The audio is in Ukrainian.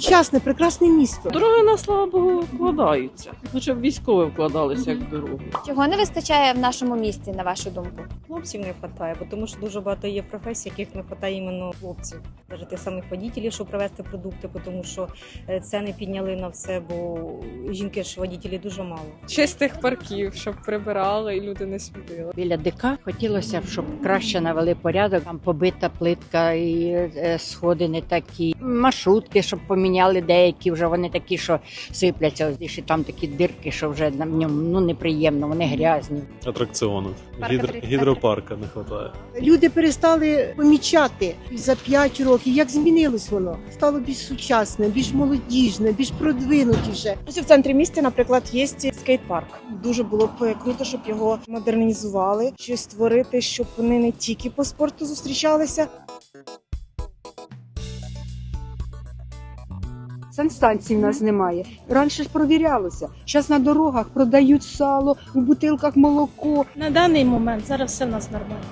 сучасне, прекрасне місто. Дороги на слава Богу вкладаються. Лучше б військові вкладалися як в дорогу. Чого не вистачає в нашому місті, на вашу думку? Хлопців не вистачає, бо тому що дуже багато є професій, яких не вистачає іменно хлопців. Навіть тих самих водітелів, щоб привезти продукти, тому що е, ціни підняли на все, бо жінки ж водітелі дуже мало. чистих парків, щоб прибирали і люди не смітили. Біля ДК хотілося б, щоб краще навели порядок. Там побита плитка і е, сходи не такі. Маршрутки, щоб поміняли деякі, вже вони такі, що сипляться. Ось і ще там такі дирки, що вже на ньому ну неприємно, вони грязні. атракціонів. Парк Гідро, гідропарка не вистачає. Люди перестали помічати за 5 років, як змінилось воно. Стало більш сучасне, більш молодіжне, більш продвинутіше. Ось в центрі міста, наприклад, є скейт-парк. Дуже було б круто, щоб його модернізували, щось створити, щоб вони не тільки по спорту зустрічалися, Санстанцій в нас немає. Раніше ж провірялося. Зараз на дорогах продають сало, у бутилках молоко. На даний момент зараз все в нас нормально.